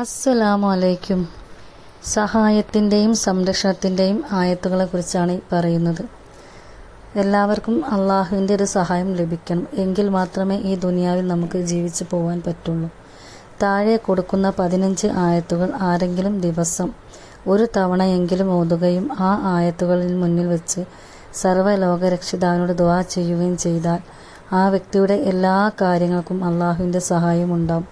അസ്സലാമു അലൈക്കും സഹായത്തിന്റെയും സംരക്ഷണത്തിന്റെയും ആയത്തുകളെക്കുറിച്ചാണ് പറയുന്നത്. എല്ലാവർക്കും അള്ളാഹുവിന്റെ ഒരു സഹായം ലഭിക്കണം. എങ്കിൽ മാത്രമേ ഈ ദുനിയാവിൽ നമുക്ക് ജീവിച്ചു പോകാൻ പറ്റുള്ളൂ. താഴെ കൊടുക്കുന്ന പതിനഞ്ച് ആയത്തുകൾ ആരെങ്കിലും ദിവസം ഒരു തവണയെങ്കിലും ഓതുകയും ആ ആയത്തുകളിൽ മുന്നിൽ വെച്ച് സർവലോക രക്ഷിതാവിനോട് ദുവാ ചെയ്യുകയും ചെയ്താൽ ആ വ്യക്തിയുടെ എല്ലാ കാര്യങ്ങൾക്കും അള്ളാഹുവിന്റെ സഹായം ഉണ്ടാവും.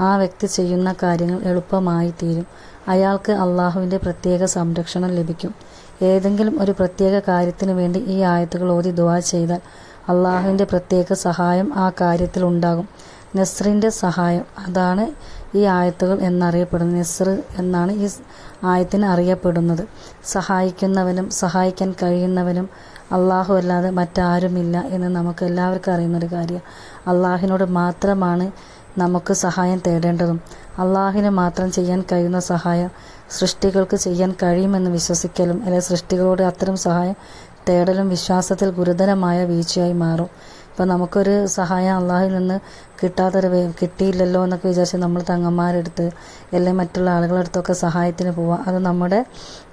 ആ വ്യക്തി ചെയ്യുന്ന കാര്യങ്ങൾ എളുപ്പമായി തീരും അയാൾക്ക് അള്ളാഹുവിന്റെ പ്രത്യേക സംരക്ഷണം ലഭിക്കും. ഏതെങ്കിലും ഒരു പ്രത്യേക കാര്യത്തിന് വേണ്ടി ഈ ആയത്തുകൾ ഓതി ദുവാ ചെയ്താൽ അള്ളാഹുവിന്റെ പ്രത്യേക സഹായം ആ കാര്യത്തിൽ ഉണ്ടാകും. നെസ്റിന്റെ സഹായം അതാണ് ഈ ആയത്തുകൾ എന്നറിയപ്പെടുന്നത്. നെസ്ർ എന്നാണ് ഈ ആയത്തിന് അറിയപ്പെടുന്നത്. സഹായിക്കുന്നവനും സഹായിക്കാൻ കഴിയുന്നവനും അള്ളാഹു അല്ലാതെ മറ്റാരുമില്ല എന്ന് നമുക്ക് എല്ലാവർക്കും അറിയുന്നൊരു കാര്യമാണ്. അള്ളാഹിനോട് മാത്രമാണ് നമുക്ക് സഹായം തേടേണ്ടതും അള്ളാഹിന് മാത്രം ചെയ്യാൻ കഴിയുന്ന സഹായം സൃഷ്ടികൾക്ക് ചെയ്യാൻ കഴിയുമെന്ന് വിശ്വസിക്കലും അല്ലെങ്കിൽ സൃഷ്ടികളോട് അത്തരം സഹായം തേടലും വിശ്വാസത്തിൽ ഗുരുതരമായ വീഴ്ചയായി മാറും. ഇപ്പം നമുക്കൊരു സഹായം അള്ളാഹിൽ നിന്ന് കിട്ടാത്തൊരു കിട്ടിയില്ലല്ലോ എന്നൊക്കെ വിചാരിച്ച് നമ്മൾ തങ്ങന്മാരെടുത്ത് അല്ലെങ്കിൽ മറ്റുള്ള ആളുകളുടെ അടുത്തൊക്കെ സഹായത്തിന് പോവാം. അത് നമ്മുടെ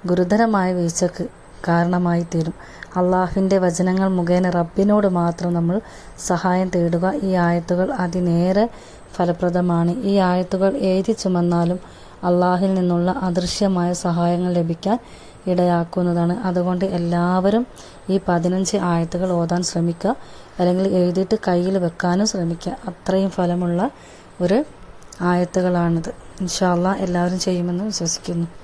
ഗുരുതരമായ വീഴ്ചക്ക് കാരണമായി തീരും. അള്ളാഹുവിന്റെ വചനങ്ങൾ മുഖേന റബ്ബിനോട് മാത്രം നമ്മൾ സഹായം തേടുക. ഈ ആയത്തുകൾ അതിനേറെ ഫലപ്രദമാണ്. ഈ ആയത്തുകൾ എഴുതി ചുമന്നാലും അള്ളാഹിൽ നിന്നുള്ള അദൃശ്യമായ സഹായങ്ങൾ ലഭിക്കാൻ ഇടയാക്കുന്നതാണ്. അതുകൊണ്ട് എല്ലാവരും ഈ പതിനഞ്ച് ആയത്തുകൾ ഓതാൻ ശ്രമിക്കുക. അല്ലെങ്കിൽ എഴുതിയിട്ട് കയ്യിൽ വെക്കാനും ശ്രമിക്കുക. അത്രയും ഫലമുള്ള ഒരു ആയത്തുകളാണിത്. ഇൻഷാല്ല എല്ലാവരും ചെയ്യുമെന്ന് വിശ്വസിക്കുന്നു.